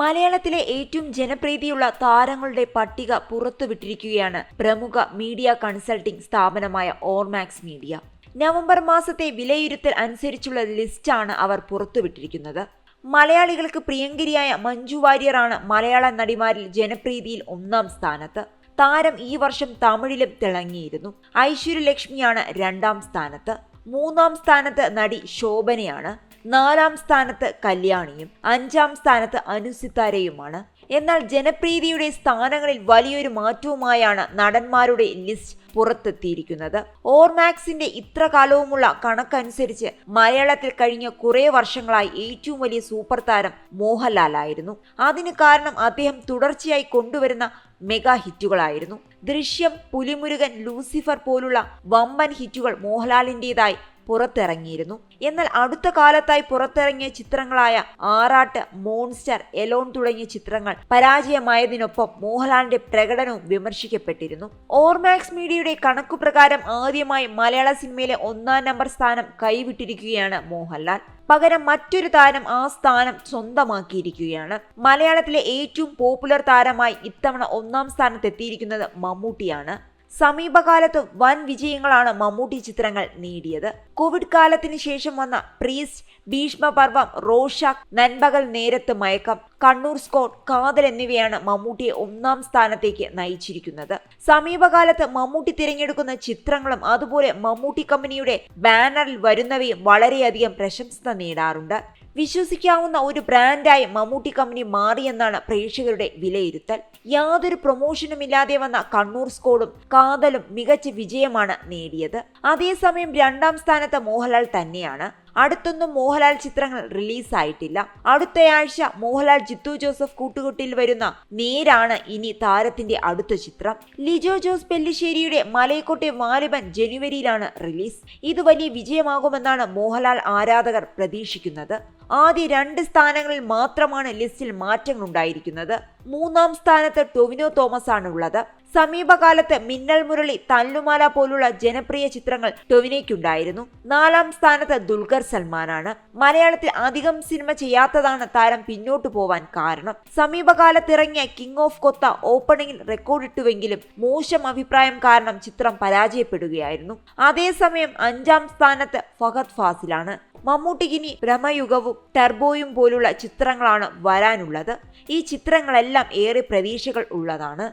മലയാളത്തിലെ ഏറ്റവും ജനപ്രീതിയുള്ള താരങ്ങളുടെ പട്ടിക പുറത്തുവിട്ടിരിക്കുകയാണ് പ്രമുഖ മീഡിയ കൺസൾട്ടിംഗ് സ്ഥാപനമായ ഓർമാക്സ് മീഡിയ. നവംബർ മാസത്തെ വിലയിരുത്തൽ അനുസരിച്ചുള്ള ലിസ്റ്റാണ് അവർ പുറത്തുവിട്ടിരിക്കുന്നത്. മലയാളികൾക്ക് പ്രിയങ്കരിയായ മഞ്ജു വാര്യറാണ് മലയാള നടിമാരിൽ ജനപ്രീതിയിൽ ഒന്നാം സ്ഥാനത്ത്. താരം ഈ വർഷം തമിഴിലും തിളങ്ങിയിരുന്നു. ഐശ്വര്യലക്ഷ്മിയാണ് രണ്ടാം സ്ഥാനത്ത്. മൂന്നാം സ്ഥാനത്ത് നടി ശോഭനയാണ്. നാലാം സ്ഥാനത്ത് കല്യാണിയും അഞ്ചാം സ്ഥാനത്ത് അനുസിത്താരയുമാണ് എന്നാൽ ജനപ്രീതിയുടെ സ്ഥാനങ്ങളിൽ വലിയൊരു മാറ്റവുമായാണ് നടന്മാരുടെ ലിസ്റ്റ് പുറത്തെത്തിയിരിക്കുന്നത്. ഓർമാക്സിന്റെ ഇത്ര കാലവുമുള്ള കണക്കനുസരിച്ച് മലയാളത്തിൽ കഴിഞ്ഞ കുറേ വർഷങ്ങളായി ഏറ്റവും വലിയ സൂപ്പർ താരം മോഹൻലാലായിരുന്നു. അതിന് കാരണം അദ്ദേഹം തുടർച്ചയായി കൊണ്ടുവരുന്ന മെഗാ ഹിറ്റുകളായിരുന്നു. ദൃശ്യം പുലിമുരുകൻ ലൂസിഫർ പോലുള്ള വമ്പൻ ഹിറ്റുകൾ മോഹൻലാലിന്റെതായി പുറത്തിറങ്ങിയിരുന്നു. എന്നാൽ അടുത്ത കാലത്തായി പുറത്തിറങ്ങിയ ചിത്രങ്ങളായ ആറാട്ട് മോൺസ്റ്റർ എലോൺ തുടങ്ങിയ ചിത്രങ്ങൾ പരാജയമായതിനൊപ്പം മോഹൻലാലിന്റെ പ്രകടനവും വിമർശിക്കപ്പെട്ടിരുന്നു. ഓർമാക്സ് മീഡിയയുടെ കണക്കുപ്രകാരം ആദ്യമായി മലയാള സിനിമയിലെ ഒന്നാം നമ്പർ സ്ഥാനം കൈവിട്ടിരിക്കുകയാണ് മോഹൻലാൽ. പകരം മറ്റൊരു താരം ആ സ്ഥാനം സ്വന്തമാക്കിയിരിക്കുകയാണ്. മലയാളത്തിലെ ഏറ്റവും പോപ്പുലർ താരമായി ഇത്തവണ ഒന്നാം സ്ഥാനത്തെത്തിയിരിക്കുന്നത് മമ്മൂട്ടിയാണ്. സമീപകാലത്ത് വൻ വിജയങ്ങളാണ് മമ്മൂട്ടി ചിത്രങ്ങൾ നേടിയത്. കോവിഡ് കാലത്തിന് ശേഷം വന്ന പ്രീസ്റ്റ് ഭീഷ്മപർവം റോഷാക്ക് നൻപകൽ നേരത്ത് മയക്കം കണ്ണൂർ സ്കോട്ട് കാതൽ എന്നിവയാണ് മമ്മൂട്ടിയെ ഒന്നാം സ്ഥാനത്തേക്ക് നയിച്ചിരിക്കുന്നത്. സമീപകാലത്ത് മമ്മൂട്ടി തിരഞ്ഞെടുക്കുന്ന ചിത്രങ്ങളും അതുപോലെ മമ്മൂട്ടി കമ്പനിയുടെ ബാനറിൽ വരുന്നവയും വളരെയധികം പ്രശംസ നേടാറുണ്ട്. വിശ്വസിക്കാവുന്ന ഒരു ബ്രാൻഡായി മമ്മൂട്ടി കമ്പനി മാറിയെന്നാണ് പ്രേക്ഷകരുടെ വിലയിരുത്തൽ. യാതൊരു പ്രൊമോഷനും ഇല്ലാതെ വന്ന കണ്ണൂർ സ്കോഡും കാതലും മികച്ച വിജയമാണ് നേടിയത്. അതേസമയം രണ്ടാം സ്ഥാനത്ത് മോഹൻലാൽ തന്നെയാണ്. അടുത്തൊന്നും മോഹൻലാൽ ചിത്രങ്ങൾ റിലീസായിട്ടില്ല. അടുത്തയാഴ്ച മോഹൻലാൽ ജിത്തു ജോസഫ് കൂട്ടുകെട്ടിൽ വരുന്ന നേരാണ് ഇനി താരത്തിന്റെ അടുത്ത ചിത്രം. ലിജോ ജോസ് പെല്ലിശ്ശേരിയുടെ മലയക്കോട്ടെ വാലിബൻ ജനുവരിയിലാണ് റിലീസ്. ഇത് വലിയ വിജയമാകുമെന്നാണ് മോഹൻലാൽ ആരാധകർ പ്രതീക്ഷിക്കുന്നത്. ആദ്യ രണ്ട് സ്ഥാനങ്ങളിൽ മാത്രമാണ് ലിസ്റ്റിൽ മാറ്റങ്ങൾ ഉണ്ടായിരിക്കുന്നത് മൂന്നാം സ്ഥാനത്ത് ടൊവിനോ തോമസ് ആണ് ഉള്ളത് സമീപകാലത്ത് മിന്നൽ മുരളി തല്ലുമാല പോലുള്ള ജനപ്രിയ ചിത്രങ്ങൾ ടൊവിനയ്ക്കുണ്ടായിരുന്നു. നാലാം സ്ഥാനത്ത് ദുൽഖർ സൽമാനാണ്. മലയാളത്തിൽ അധികം സിനിമ ചെയ്യാത്തതാണ് താരം പിന്നോട്ടു പോവാൻ കാരണം. സമീപകാലത്തിറങ്ങിയ കിങ് ഓഫ് കൊത്ത ഓപ്പണിംഗിൽ റെക്കോർഡിട്ടുവെങ്കിലും മോശം അഭിപ്രായം കാരണം ചിത്രം പരാജയപ്പെടുകയായിരുന്നു. അതേസമയം അഞ്ചാം സ്ഥാനത്ത് ഫഹദ് ഫാസിലാണ്. മമ്മൂട്ടിക്കിനി ഭ്രമയുഗവും ടർബോയും പോലുള്ള ചിത്രങ്ങളാണ് വരാനുള്ളത്. ഈ ചിത്രങ്ങളെല്ലാം ഏറെ പ്രതീക്ഷകൾ ഉള്ളതാണ്.